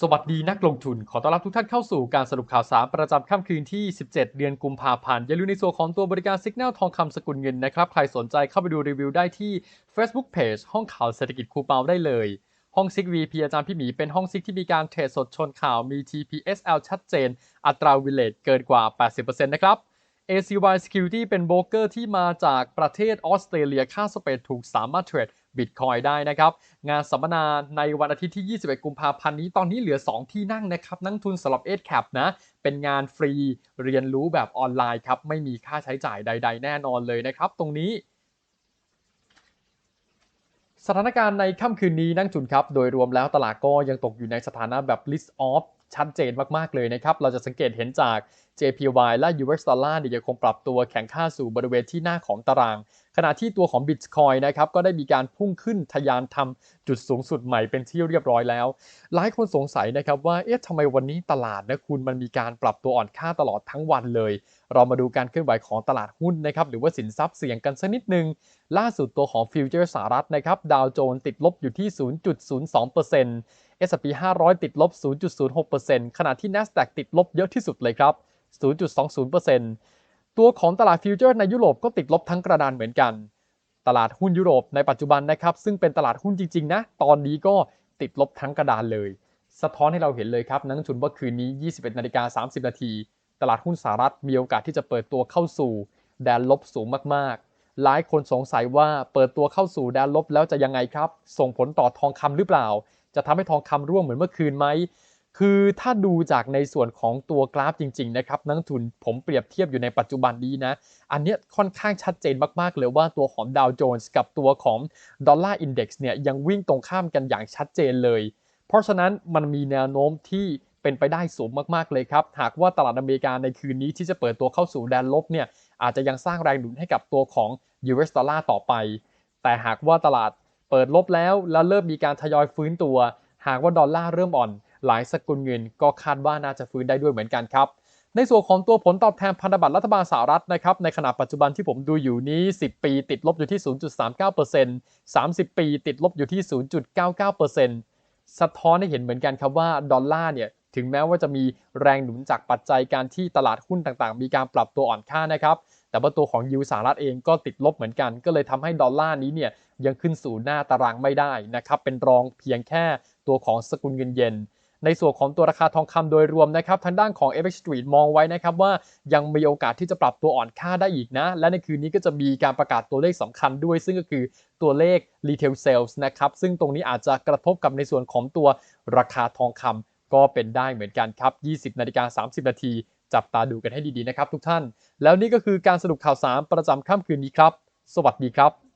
สวัสดีนักลงทุน ขอต้อนรับทุกท่านเข้าสู่การสรุปข่าวสารประจำค่ำคืนที่ 17 เดือนกุมภาพันธ์อย่าลืมในส่วนของตัวบริการ Signal ทองคำสกุลเงินนะครับ ใครสนใจเข้าไปดูรีวิวได้ที่ Facebook Page ห้องข่าวเศรษฐกิจครูเปาได้เลย ห้องซิก VP อาจารย์พี่หมีเป็นห้องซิกที่มีการเทรดสดชนข่าวมี TPSL ชัดเจน อัตราวิเลตเกินกว่า 80%นะครับ ACY Security เป็นโบรกเกอร์ที่มาจากประเทศออสเตรเลียค่าสเปรดถูกสามารถเทรด บิตคอยได้นะครับ งานสัมมนาในวันอาทิตย์ที่ 21 กุมภาพันธ์นี้ตอนนี้เหลือ 2 ที่นั่งนะครับ นักทุนสำหรับ8 cap นะ เป็นงานฟรีเรียนรู้แบบออนไลน์ครับ ไม่มีค่าใช้จ่ายใด ๆ แน่นอนเลยนะครับ ตรงนี้สถานการณ์ในค่ำคืนนี้นักทุนครับ โดยรวมแล้วตลาดก็ยังตกอยู่ในสถานะแบบ list off ชัดเจนมาก ๆ เลยนะครับ เราจะสังเกตเห็นจาก JPY และ US dollar เนี่ยยังคงปรับตัวแข็งค่าสู่บริเวณที่หน้าของตารางขณะที่ตัวของ Bitcoin นะครับก็ได้มีการพุ่งขึ้นทะยานทำจุดสูงสุดใหม่เป็นที่เรียบร้อยแล้ว หลายคนสงสัยนะครับว่าเอ๊ะทำไมวันนี้ตลาดนะคุณมันมีการปรับตัวอ่อนค่าตลอดทั้งวันเลย เรามาดูการเคลื่อนไหวของตลาดหุ้นนะครับหรือว่าสินทรัพย์เสี่ยงกันสักนิดนึง ล่าสุดตัวของฟิวเจอร์สหรัฐนะครับดาวโจนส์ติดลบอยู่ที่ 0.02% S&P 500 ติดลบ 0.06%ขณะที่ NASDAQ ติดลบเยอะที่สุดเลยครับ 0.20% ตัวของตลาดฟิวเจอร์ในยุโรปก็ติดลบทั้งกระดานเหมือนกัน ตลาดหุ้นยุโรปในปัจจุบันนะครับซึ่งเป็นตลาดหุ้นจริงๆนะตอนนี้ก็ติดลบทั้งกระดานเลย สะท้อนให้เราเห็นเลยครับนักลงทุนว่าคืนนี้ 21นาฬิกา30 นาทีตลาดหุ้นสหรัฐมีโอกาสที่จะเปิดตัวเข้าสู่แดนลบสูงมากๆ หลายคนสงสัยว่าเปิดตัวเข้าสู่แดนลบแล้วจะยังไงครับ ส่งผลต่อทองคำหรือเปล่า จะทำให้ทองคำร่วงเหมือนเมื่อคืนไหม คือถ้าดูจากในส่วนของตัวกราฟจริงๆนะครับนักทุนผมเปรียบเทียบอยู่ในปัจจุบันนี้นะ อันนี้ค่อนข้างชัดเจนมากๆเลยว่าตัวของดาวโจนส์กับตัวของดอลลาร์อินเด็กซ์เนี่ยยังวิ่งตรงข้ามกันอย่างชัดเจนเลย เพราะฉะนั้นมันมีแนวโน้มที่เป็นไปได้สูงมากๆเลยครับ หากว่าตลาดอเมริกาในคืนนี้ที่จะเปิดตัวเข้าสู่แดนลบเนี่ยอาจจะยังสร้างแรงหนุนให้กับตัวของ US ดอลลาร์ต่อไป แต่หากว่าตลาดเปิดลบแล้วแล้วเริ่มมีการทยอยฟื้นตัว หากว่าดอลลาร์เริ่มอ่อน หลายสกุลเงินก็คาดว่าน่าจะฟื้นได้ด้วยเหมือนกันครับ ในส่วนของตัวผลตอบแทนพันธบัตรรัฐบาลสหรัฐนะครับในขณะปัจจุบันที่ผมดูอยู่นี้ 10 ปีติดลบอยู่ที่ 0.39% 30 ปีติดลบอยู่ที่ 0.99%สะท้อนให้เห็นเหมือนกันครับว่าดอลลาร์เนี่ยถึงแม้ว่าจะมีแรงหนุนจากปัจจัยการที่ตลาดหุ้นต่างๆ มีการปรับตัวอ่อนค่านะครับ แต่ว่าตัวของยูสหรัฐเองก็ติดลบเหมือนกัน ก็เลยทำให้ดอลลาร์นี้เนี่ยยังขึ้นสู่หน้าตารางไม่ได้นะครับ เป็นรองเพียงแค่ตัวของสกุลเงินเยน ในส่วนของตัวราคาทองคำโดยรวมนะครับทางด้านของ FX Street มองไว้นะครับว่ายังมีโอกาสที่จะปรับตัวอ่อนค่าได้อีกนะ และในคืนนี้ก็จะมีการประกาศตัวเลขสำคัญด้วย ซึ่งก็คือตัวเลข Retail Sales นะครับซึ่งตรงนี้อาจจะกระทบกับในส่วนของตัวราคาทองคำก็เป็นได้เหมือนกันครับ 20นาฬิกา30 นาทีจับตาดูกันให้ดีๆนะครับทุกท่าน แล้วนี่ก็คือการสรุปข่าวสารประจำค่ำคืนนี้ครับ สวัสดีครับ